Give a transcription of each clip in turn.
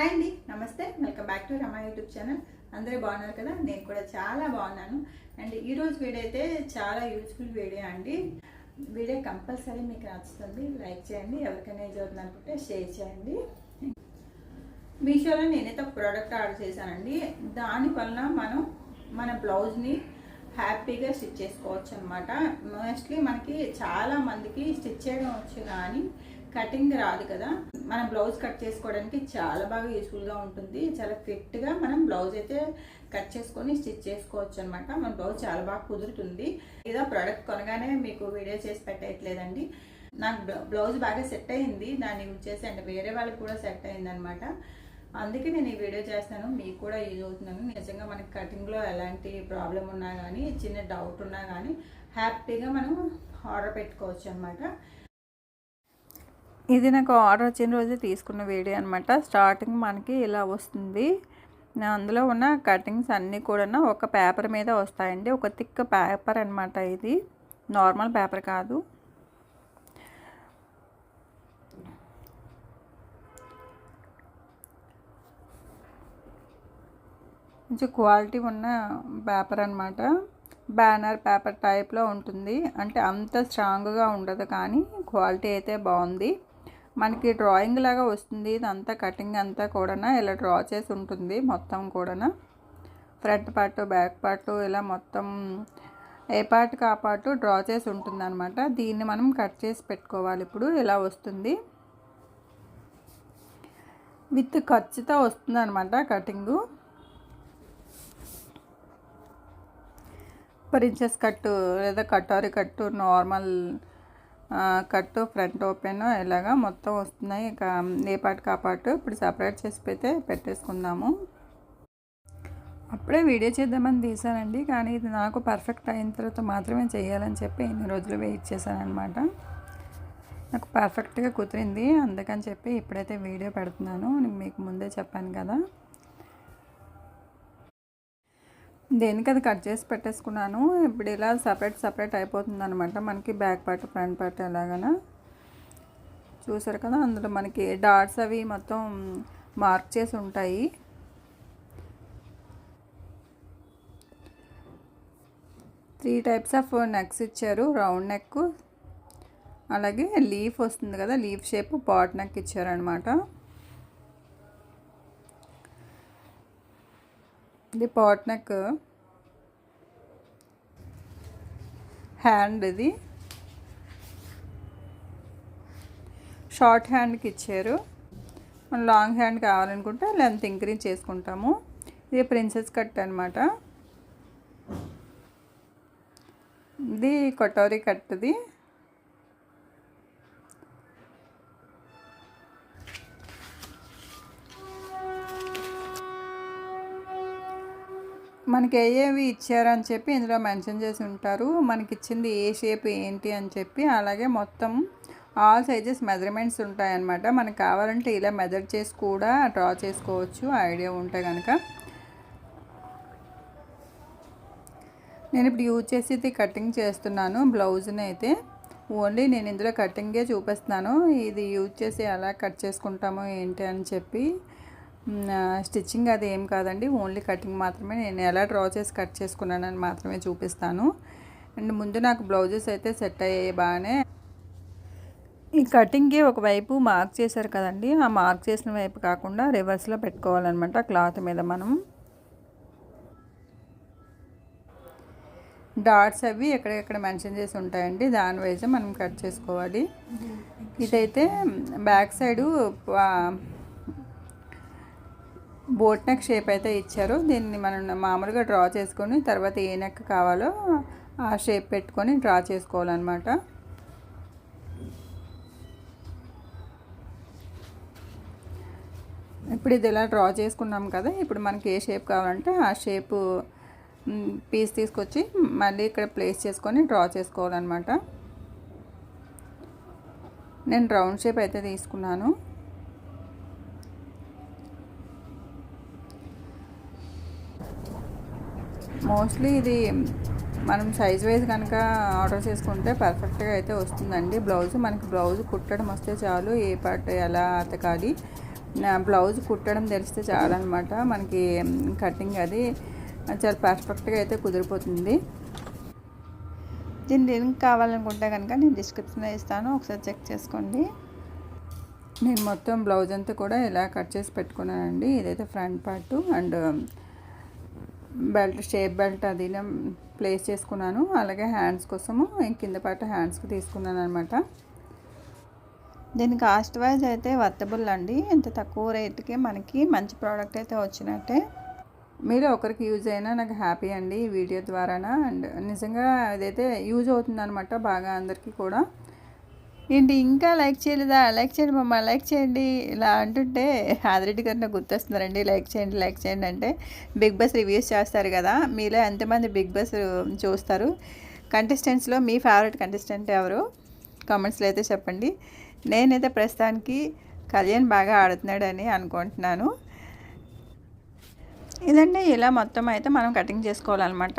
Hi అండి నమస్తే. Welcome back to Rama YouTube channel అందరూ బాగున్నారు కదా? నేను కూడా చాలా బాగున్నాను. అండ్ ఈరోజు వీడియో అయితే చాలా యూస్ఫుల్ వీడియో అండి. వీడియో కంపల్సరీ మీకు నచ్చుతుంది. లైక్ చేయండి. ఎవరికైనా యూజ్ అవుతుంది అనుకుంటే షేర్ చేయండి. మీషోలో నేనైతే ఒక ప్రోడక్ట్ ఆర్డర్ చేశానండి. దానివల్ల మనం మన బ్లౌజ్ని హ్యాపీగా స్టిచ్ చేసుకోవచ్చు అనమాట మోస్ట్లీ మనకి చాలా మందికి స్టిచ్ చేయడం వచ్చు కానీ కటింగ్ రాదు కదా. మనం బ్లౌజ్ కట్ చేసుకోవడానికి చాలా బాగా యూస్ఫుల్గా ఉంటుంది. చాలా ఫిట్గా మనం బ్లౌజ్ అయితే కట్ చేసుకొని స్టిచ్ చేసుకోవచ్చు అనమాట మన బ్లౌజ్ చాలా బాగా కుదురుతుంది. ఏదో ప్రోడక్ట్ కొనగానే మీకు వీడియో చేసి పెట్టట్లేదండి. నాకు బ్లౌజ్ బాగా సెట్ అయింది. దాన్ని యూజ్ చేసి అంటే వేరే వాళ్ళకి కూడా సెట్ అయింది అనమాట అందుకే నేను ఈ వీడియో చేస్తాను. మీకు కూడా యూజ్ అవుతున్నాను నిజంగా మనకి కటింగ్లో ఎలాంటి ప్రాబ్లం ఉన్నా కానీ చిన్న డౌట్ ఉన్నా కానీ హ్యాపీగా మనం ఆర్డర్ పెట్టుకోవచ్చు అనమాట ఇది నాకు ఆర్డర్ వచ్చిన రోజే తీసుకున్న వీడియో అనమాట స్టార్టింగ్ మనకి ఇలా వస్తుంది. అందులో ఉన్న కటింగ్స్ అన్నీ కూడా ఒక పేపర్ మీద వస్తాయండి. ఒక థిక్ పేపర్ అనమాట ఇది. నార్మల్ పేపర్ కాదు. కొంచెం క్వాలిటీ ఉన్న పేపర్ అనమాట బ్యానర్ పేపర్ టైప్లో ఉంటుంది. అంటే అంత స్ట్రాంగ్గా ఉండదు కానీ క్వాలిటీ అయితే బాగుంది. మనకి డ్రాయింగ్ లాగా వస్తుంది. ఇదంతా కటింగ్ అంతా కూడా ఇలా డ్రా చేసి ఉంటుంది మొత్తం కూడా ఫ్రంట్ పార్ట్ బ్యాక్ పార్ట్ ఇలా మొత్తం ఏ పార్ట్కి ఆ పార్ట్ డ్రా చేసి ఉంటుంది అనమాట దీన్ని మనం కట్ చేసి పెట్టుకోవాలి ఇప్పుడు. ఇలా వస్తుంది. విత్ ఖర్చుతో వస్తుంది అనమాట కటింగు ప్రిన్సెస్ కట్టు లేదా కటోరి కట్టు నార్మల్ కట్టు ఫ్రంట్ ఓపెన్ ఇలాగా మొత్తం వస్తున్నాయి. ఇక ఏ పాటు కాపాటు ఇప్పుడు సపరేట్ చేసి పెడితే పెట్టేసుకుందాము. అప్పుడే వీడియో చేద్దామని తీసానండి కానీ ఇది నాకు పర్ఫెక్ట్ అయిన తర్వాత మాత్రమే చేయాలని చెప్పి ఇన్ని రోజులు వెయిట్ చేశానమాట నాకు పర్ఫెక్ట్గా కుదిరింది అందుకని చెప్పి ఇప్పుడైతే వీడియో పెడుతున్నాను. మీకు ముందే చెప్పాను కదా. దేనికి అది కట్ చేసి పెట్టేసుకున్నాను. ఇప్పుడు ఇలా సపరేట్ సపరేట్ అయిపోతుంది అనమాట మనకి బ్యాక్ పార్ట్ ఫ్రంట్ పార్ట్ ఎలాగనా. చూసారు కదా అందులో మనకి డాట్స్ అవి మొత్తం మార్క్ చేసి ఉంటాయి. త్రీ టైప్స్ ఆఫ్ నెక్స్ ఇచ్చారు. రౌండ్ నెక్ అలాగే లీఫ్ వస్తుంది కదా లీఫ్ షేప్ పాట్ నెక్ ఇచ్చారనమాట ఇది పాట్ నెక్ హ్యాండ్ ఇది. షార్ట్ హ్యాండ్కి ఇచ్చారు. మనం లాంగ్ హ్యాండ్ కావాలనుకుంటే లెంత్ ఇంక్రీజ్ చేసుకుంటాము. ఇది ప్రిన్సెస్ కట్ అనమాట ఇది కటోరీ కట్ది. మనకి ఏవి ఇచ్చారని చెప్పి ఇందులో మెన్షన్ చేసి ఉంటారు. మనకి ఇచ్చింది ఏ షేప్ ఏంటి అని చెప్పి అలాగే మొత్తం ఆల్ సైజెస్ మెజర్మెంట్స్ ఉంటాయన్నమాట. మనకు కావాలంటే ఇలా మెజర్ చేసి కూడా డ్రా చేసుకోవచ్చు. ఐడియా ఉంటే కనుక నేను ఇప్పుడు యూజ్ చేసి ఇది కటింగ్ చేస్తున్నాను. బ్లౌజ్ని అయితే ఓన్లీ నేను ఇందులో కటింగే చూపిస్తున్నాను. ఇది యూజ్ చేసి ఎలా కట్ చేసుకుంటామో ఏంటి అని చెప్పి స్టిచ్చింగ్ అది ఏం కాదండి. ఓన్లీ కటింగ్ మాత్రమే. నేను ఎలా డ్రా చేసి కట్ చేసుకున్నానని మాత్రమే చూపిస్తాను. అండ్ ముందు నాకు బ్లౌజెస్ అయితే సెట్ అయ్యాయి బాగానే. ఈ కటింగ్కి ఒకవైపు మార్క్ చేశారు కదండి. ఆ మార్క్ చేసిన వైపు కాకుండా రివర్స్లో పెట్టుకోవాలన్నమాట క్లాత్ మీద మనం. డాట్స్ అవి ఎక్కడెక్కడ మెన్షన్ చేసి ఉంటాయండి. దాని వైజ్ మనం కట్ చేసుకోవాలి. ఇదైతే back side boat neck shape అయితే ఇచ్చారు. దీన్ని మనం మామూలుగా డ్రా చేసుకొని తర్వాత ఏ నెక్ కావాలో ఆ షేప్ పెట్టుకొని డ్రా చేసుకోవాలన్నమాట. ఇప్పుడు ఇది ఇలా డ్రా చేసుకున్నాం కదా ఇప్పుడు మనకి ఏ షేప్ కావాలంటే ఆ షేపు పీస్ తీసుకొచ్చి మళ్ళీ ఇక్కడ ప్లేస్ చేసుకొని డ్రా చేసుకోవాలన్నమాట. నేను రౌండ్ షేప్ అయితే తీసుకున్నాను. మోస్ట్లీ ఇది మనం సైజ్ వైజ్ కనుక ఆర్డర్ చేసుకుంటే పర్ఫెక్ట్గా అయితే వస్తుందండి. బ్లౌజ్ మనకి బ్లౌజ్ కుట్టడం వస్తే చాలు ఏ పార్ట్ ఎలా అతకాలి. నా బ్లౌజ్ కుట్టడం తెలిస్తే చాలన్నమాట. మనకి కటింగ్ అది చాలా పర్ఫెక్ట్గా అయితే కుదిరిపోతుంది. దీని లింక్ కావాలనుకుంటే కనుక నేను డిస్క్రిప్షన్లో ఇస్తాను. ఒకసారి చెక్ చేసుకోండి. నేను మొత్తం బ్లౌజ్ అంతా కూడా ఇలా కట్ చేసి పెట్టుకున్నానండి. ఇదైతే front part and belt shape belt అది ప్లేస్ చేసుకున్నాను. అలాగే హ్యాండ్స్ కోసము కింద పాటు హ్యాండ్స్కి తీసుకున్నాను అనమాట దీని కాస్ట్ వైజ్ అయితే వర్తబుల్ అండి. ఇంత తక్కువ రేట్కి మనకి మంచి ప్రోడక్ట్ అయితే వచ్చినట్టే. మీరు ఒకరికి యూజ్ అయినా నాకు హ్యాపీ అండి ఈ వీడియో ద్వారానా. అండ్ నిజంగా అదైతే యూజ్ అవుతుంది అనమాట బాగా అందరికీ కూడా. ఏంటి ఇంకా లైక్ చేయలేదా? లైక్ చేయండి మమ్మ లైక్ చేయండి. ఇలా అంటుంటే ఆదిరెడ్డి గారు నాకు గుర్తొస్తున్నారండి. లైక్ చేయండి లైక్ చేయండి అంటే బిగ్ బాస్ రివ్యూస్ చేస్తారు కదా మీలో ఎంతమంది బిగ్ బాస్ చూస్తారు? కంటెస్టెంట్స్లో మీ ఫేవరెట్ కంటెస్టెంట్ ఎవరు? కామెంట్స్లో అయితే చెప్పండి. నేనైతే ప్రస్తుతానికి కళ్యాణ్ బాగా ఆడుతున్నాడని అనుకుంటున్నాను. ఇదండి ఇలా మొత్తం అయితే మనం కటింగ్ చేసుకోవాలన్నమాట.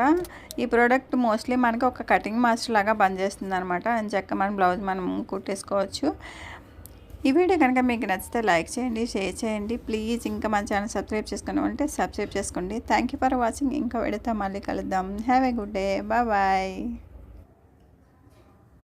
ఈ ప్రోడక్ట్ మోస్ట్లీ మనకి ఒక కటింగ్ మాస్టర్ లాగా పనిచేస్తుంది అనమాట అని చెక్క మన బ్లౌజ్ మనం కుట్టేసుకోవచ్చు. ఈ వీడియో కనుక మీకు నచ్చితే లైక్ చేయండి షేర్ చేయండి. ప్లీజ్ ఇంకా మన ఛానల్ సబ్స్క్రైబ్ చేసుకుని ఉంటే సబ్స్క్రైబ్ చేసుకోండి. థ్యాంక్ యూ ఫర్ వాచింగ్ ఇంకా వెళితే మళ్ళీ కలుద్దాం. Have a good day bye